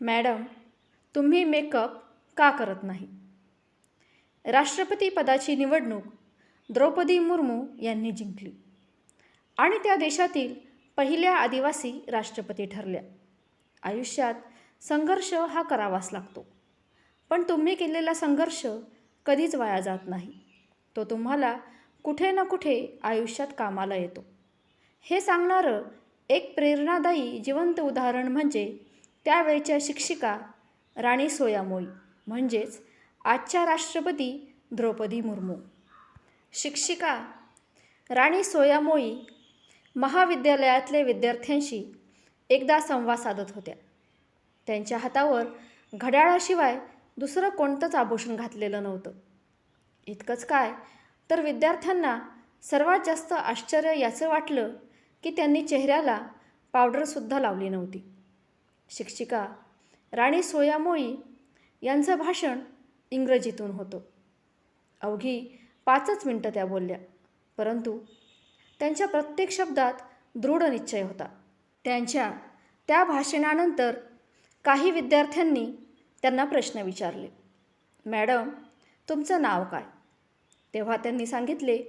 Madam तुम्ही makeup का करत नाही? राष्ट्रपती पदाची निवडणूक द्रौपदी मुर्मू यांनी जिंकली आणि त्या देशातील पहिल्या आदिवासी राष्ट्रपती ठरल्या. आयुष्यात संघर्ष हा करावाच लागतो. पण तुम्ही केलेला संघर्ष कधीच वाया जात नाही. तो तुम्हाला कुठे ना कुठे आयुष्यात कामाला येतो. हे सांगणारं एक प्रेरणादायी जिवंत उदाहरण म्हणजे त्यावेळच्या शिक्षिका राणी सोयामोई म्हणजेच आजच्या राष्ट्रपती द्रौपदी मुर्मू. शिक्षिका राणी सोयामोई महाविद्यालयातले विद्यार्थ्यांशी एकदा संवाद साधत होत्या. त्यांच्या हातावर घड्याळाशिवाय दुसरं कोणतंच आभूषण घातलेलं नव्हतं. इतकंच काय तर विद्यार्थ्यांना सर्वात जास्त आश्चर्य याचं वाटलं की त्यांनी चेहऱ्याला पावडरसुद्धा लावली नव्हती. शिक्षिका राणी सोयामोई यांचं भाषण इंग्रजीतून होतं. अवघी पाचच मिनटं त्या बोलल्या परंतु त्यांच्या प्रत्येक शब्दात दृढ निश्चय होता. त्यांच्या त्या भाषणानंतर काही विद्यार्थ्यांनी त्यांना प्रश्न विचारले मॅडम तुमचं नाव काय? तेव्हा त्यांनी सांगितले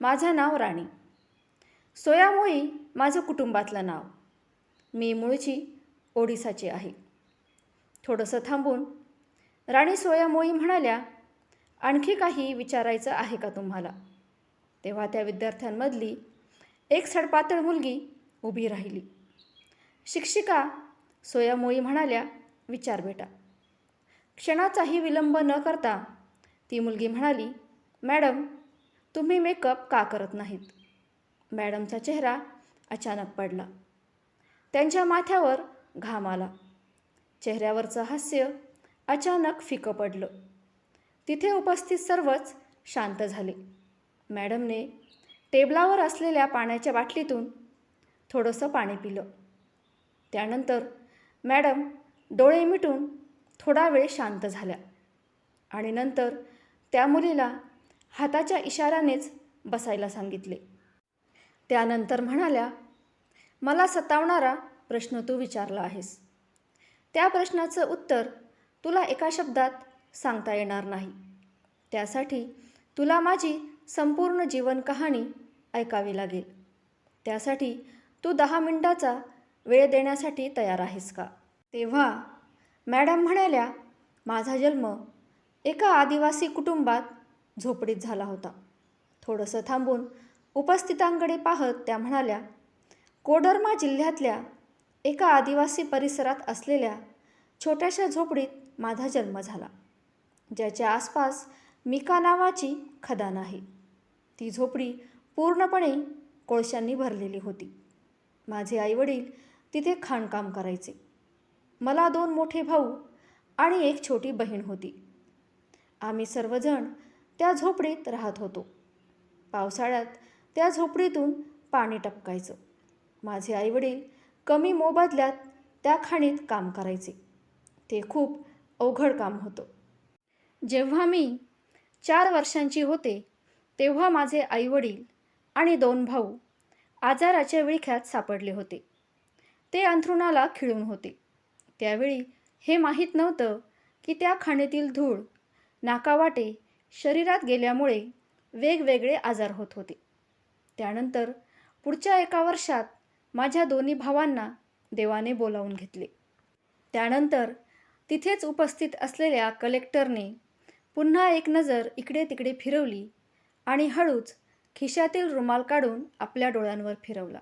माझं नाव राणी. सोयामोई माझं कुटुंबातलं नाव. मी मूळची ओडिसाची आहे. थोडंसं थांबून. राणी सोयामोई म्हणाल्या आणखी काही विचारायचं आहे का तुम्हाला? तेव्हा त्या विद्यार्थ्यांमधली एक सडपातळ मुलगी उभी राहिली. शिक्षिका सोयामोई म्हणाल्या विचार बेटा. क्षणाचाही विलंब न करता ती मुलगी म्हणाली मॅडम तुम्ही मेकअप का करत नाहीत मॅडमचा चेहरा अचानक पडला. त्यांच्या माथ्यावर घाम आला चेहऱ्यावरचं हास्य अचानक फिकं पडलं. तिथे उपस्थित सर्वच शांत झाले. मॅडमने टेबलावर असलेल्या पाण्याच्या बाटलीतून थोडंसं पाणी पिलं. त्यानंतर मॅडम डोळे मिटून थोडा वेळ शांत झाल्या आणि नंतर त्या मुलीला हाताच्या इशाऱ्यानेच बसायला सांगितले. त्यानंतर म्हणाल्या मला सतावणारा प्रश्न तू विचारला आहेस. त्या प्रश्नाचं उत्तर तुला एका शब्दात सांगता येणार नाही. त्यासाठी तुला माझी संपूर्ण जीवन कहाणी ऐकावी लागेल. त्यासाठी तू दहा मिनटाचा वेळ देण्यासाठी तयार आहेस का? तेव्हा मॅडम म्हणाल्या माझा जन्म एका आदिवासी कुटुंबात झोपडीत झाला होता. थोडंसं थांबून उपस्थितांकडे पाहत त्या म्हणाल्या कोडरमा जिल्ह्यातल्या एका आदिवासी परिसरात असलेल्या छोट्याशा झोपडीत माझा जन्म झाला. ज्याच्या आसपास मिका नावाची खदान आहे. ती झोपडी पूर्णपणे कोळशांनी भरलेली होती. माझे आईवडील तिथे खाणकाम करायचे. मला दोन मोठे भाऊ आणि एक छोटी बहीण होती. आम्ही सर्वजण त्या झोपडीत राहत होतो. पावसाळ्यात त्या झोपडीतून पाणी टपकायचं. माझे आईवडील कमी मोबदल्यात त्या खाणीत काम करायचे. ते खूप अवघड काम होतं. जेव्हा मी चार वर्षांची होते तेव्हा माझे आईवडील आणि दोन भाऊ आजाराच्या विळख्यात सापडले होते. ते अंथरुणाला खिळून होते. त्यावेळी हे माहीत नव्हतं की त्या खाणीतील धूळ नाकावाटे शरीरात गेल्यामुळे वेगवेगळे आजार होत होते. त्यानंतर पुढच्या एका वर्षात माझ्या दोन्ही भावांना देवाने बोलावून घेतले. त्यानंतर तिथेच उपस्थित असलेल्या कलेक्टरने पुन्हा एक नजर इकडे तिकडे फिरवली आणि हळूच खिशातील रुमाल काढून आपल्या डोळ्यांवर फिरवला.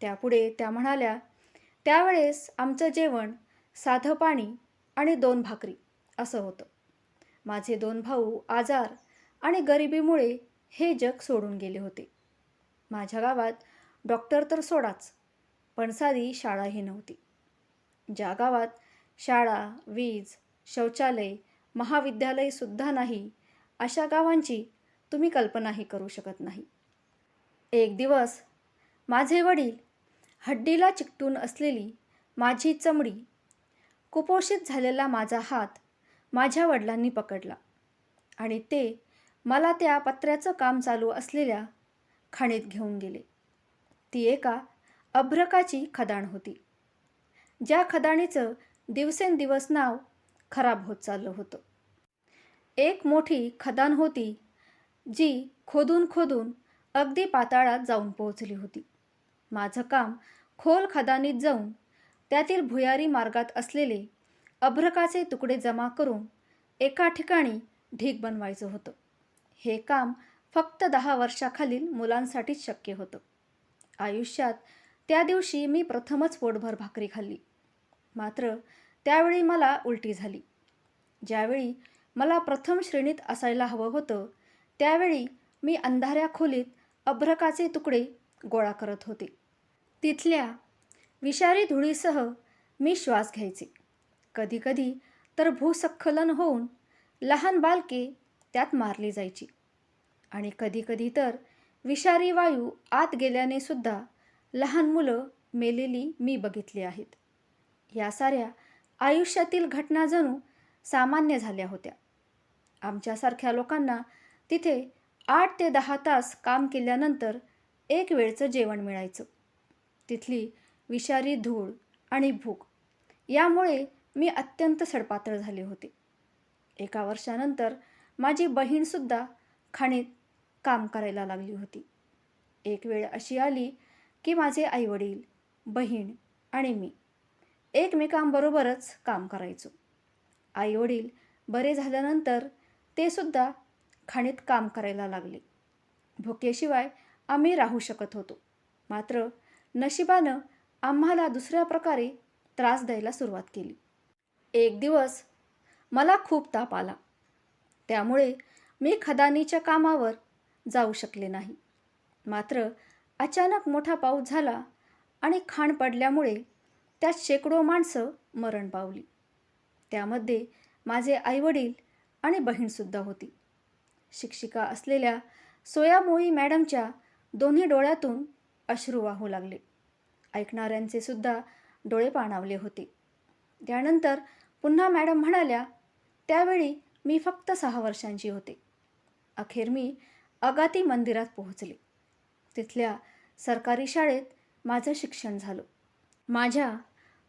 त्यापुढे त्या म्हणाल्या त्यावेळेस आमचं जेवण साधं पाणी आणि दोन भाकरी असं होतं. माझे दोन भाऊ आजार आणि गरिबीमुळे हे जग सोडून गेले होते. माझ्या गावात डॉक्टर तर सोडाच पण साधी शाळाही नव्हती. ज्या गावात शाळा वीज शौचालय महाविद्यालयसुद्धा नाही अशा गावांची तुम्ही कल्पनाही करू शकत नाही. एक दिवस माझे वडील हड्डीला चिकटून असलेली माझी चमडी कुपोषित झालेला माझा हात माझ्या वडिलांनी पकडला आणि ते मला त्या पत्र्याचं काम चालू असलेल्या खाणीत घेऊन गेले. ती एका अभ्रकाची खदाण होती. ज्या खदाणीचं दिवसेंदिवस नाव खराब होत चाललं होतं. एक मोठी खदान होती जी खोदून खोदून अगदी पाताळात जाऊन पोहोचली होती. माझं काम खोल खदानीत जाऊन त्यातील भुयारी मार्गात असलेले अभ्रकाचे तुकडे जमा करून एका ठिकाणी ढीक बनवायचं होतं. हे काम फक्त दहा वर्षाखालील मुलांसाठीच शक्य होतं. आयुष्यात त्या दिवशी मी प्रथमच पोटभर भाकरी खाल्ली. मात्र त्यावेळी मला उलटी झाली. ज्यावेळी मला प्रथम श्रेणीत असायला हवं होतं त्यावेळी मी अंधाऱ्या खोलीत अभ्रकाचे तुकडे गोळा करत होते. तिथल्या विषारी धुळीसह मी श्वास घ्यायचे. कधीकधी तर भूसखलन होऊन लहान बालके त्यात मारली जायची. आणि कधीकधी तर विषारी वायू आत गेल्याने सुद्धा लहान मुलं मेलेली मी बघितली आहेत. या साऱ्या आयुष्यातील घटना जणू सामान्य झाल्या होत्या. आमच्यासारख्या लोकांना तिथे आठ ते दहा तास काम केल्यानंतर एक वेळचं जेवण मिळायचं. तिथली विषारी धूळ आणि भूक यामुळे मी अत्यंत सडपातळ झाले होते. एका वर्षानंतर माझी बहीणसुद्धा खाणीत काम करायला लागली होती. एक वेळ अशी आली की माझे आईवडील बहीण आणि मी एकमेकांबरोबरच काम करायचो. आईवडील बरे झाल्यानंतर ते सुद्धा खाणीत काम करायला लागले. भुकेशिवाय आम्ही राहू शकत होतो. मात्र नशिबानं आम्हाला दुसऱ्या प्रकारे त्रास द्यायला सुरुवात केली. एक दिवस मला खूप ताप आला. त्यामुळे मी खदानीच्या कामावर जाऊ शकले नाही. मात्र अचानक मोठा पाऊस झाला आणि खाण पडल्यामुळे त्यात शेकडो माणसं मरण पावली. त्यामध्ये माझे आईवडील आणि बहीणसुद्धा होती. शिक्षिका असलेल्या सोयामोई मॅडमच्या दोन्ही डोळ्यातून अश्रू वाहू लागले. ऐकणाऱ्यांचे सुद्धा डोळे पाणावले होते. त्यानंतर पुन्हा मॅडम म्हणाल्या त्यावेळी मी फक्त सहा वर्षांची होते. अखेर मी अगाती मंदिरात पोहोचले. तिथल्या सरकारी शाळेत माझं शिक्षण झालं. माझ्या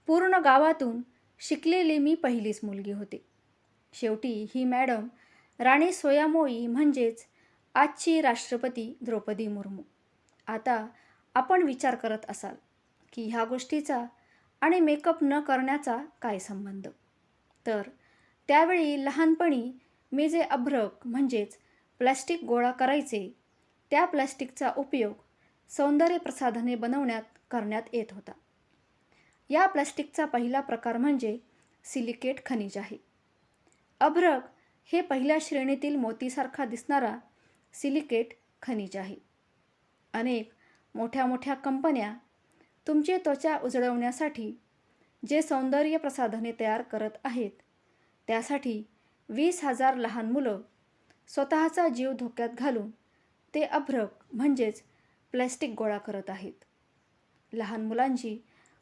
पूर्ण गावातून शिकलेली मी पहिलीच मुलगी होते. शेवटी ही मॅडम राणी सोयामोई म्हणजेच आजची राष्ट्रपती द्रौपदी मुर्मू. आता आपण विचार करत असाल की ह्या गोष्टीचा आणि मेकअप न करण्याचा काय संबंध? तर त्यावेळी लहानपणी मी जे अभ्रक म्हणजेच प्लॅस्टिक गोळा करायचे त्या प्लॅस्टिकचा उपयोग सौंदर्य प्रसाधने बनवण्यात करण्यात येत होता. या प्लॅस्टिकचा पहिला प्रकार म्हणजे सिलिकेट खनिज आहे. अभ्रक हे पहिल्या श्रेणीतील मोतीसारखा दिसणारा सिलिकेट खनिज आहे. अनेक मोठ्या मोठ्या कंपन्या तुमची त्वचा उजळवण्यासाठी जे सौंदर्य प्रसाधने तयार करत आहेत त्यासाठी वीस हजार लहान मुलं स्वतःचा जीव धोक्यात घालून ते अभ्रक म्हणजेच प्लॅस्टिक गोळा करत आहेत. लहान मुलांची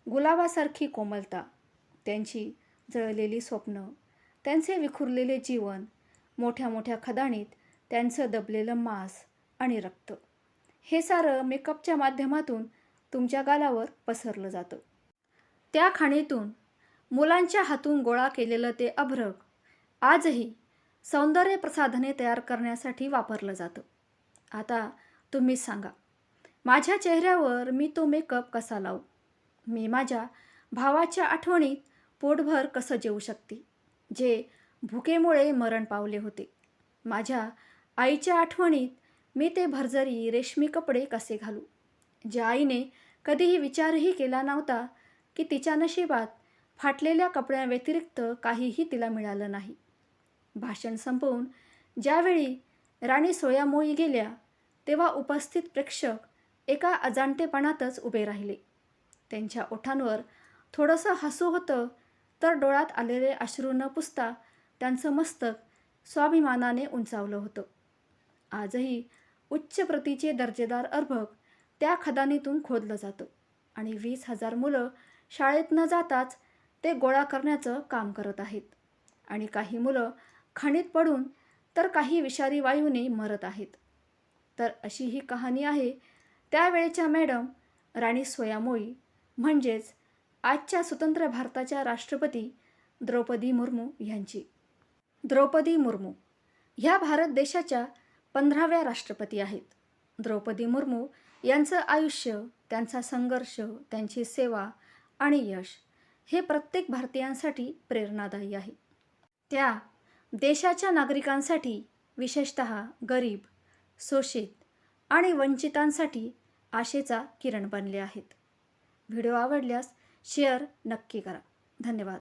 गुलाबासारखी कोमलता त्यांची जळलेली स्वप्न त्यांचे विखुरलेले जीवन मोठ्या मोठ्या खदाणीत त्यांचं दबलेलं मांस आणि रक्त. हे सारं मेकअपच्या माध्यमातून तुमच्या गालावर पसरलं जातं. त्या खाणीतून मुलांच्या हातून गोळा केलेलं ते अभ्रक आजही सौंदर्य प्रसाधने तयार करण्यासाठी वापरलं जातं. आता तुम्हीच सांगा माझ्या चेहऱ्यावर मी तो मेकअप कसा लावू? मी माझ्या भावाच्या आठवणीत पोटभर कसं जेवू शकते जे भुकेमुळे मरण पावले होते? माझ्या आईच्या आठवणीत मी ते भरजरी रेशमी कपडे कसे घालू? ज्या आईने कधीही विचारही केला नव्हता की तिच्या नशिबात फाटलेल्या कपड्यांव्यतिरिक्त काहीही तिला मिळालं नाही. भाषण संपवून ज्यावेळी राणी सोयामोळी गेल्या तेव्हा उपस्थित प्रेक्षक एका अजाणतेपणातच उभे राहिले. त्यांच्या ओठांवर थोडंसं हसू होतं तर डोळ्यात आलेले अश्रू न पुसता त्यांचं मस्तक स्वाभिमानाने उंचावलं होतं. आजही उच्च प्रतीचे दर्जेदार अर्भक त्या खदानीतून खोदलं जातं आणि वीस हजार मुलं शाळेत न जाताच ते गोळा करण्याचं काम करत आहेत. आणि काही मुलं खाणीत पडून तर काही विषारी वायूने मरत आहेत. तर अशी ही कहाणी आहे. त्यावेळेच्या मॅडम राणी सोयामोळी म्हणजेच आजच्या स्वतंत्र भारताच्या राष्ट्रपती द्रौपदी मुर्मू यांची. द्रौपदी मुर्मू ह्या भारत देशाच्या पंधराव्या राष्ट्रपती आहेत. द्रौपदी मुर्मू यांचं आयुष्य त्यांचा संघर्ष त्यांची सेवा आणि यश हे प्रत्येक भारतीयांसाठी प्रेरणादायी आहे. त्या देशाच्या नागरिकांसाठी विशेषत गरीब शोषित आणि वंचितांसाठी आशेचा किरण बनले आहेत. व्हिडिओ आवडल्यास शेअर नक्की करा. धन्यवाद.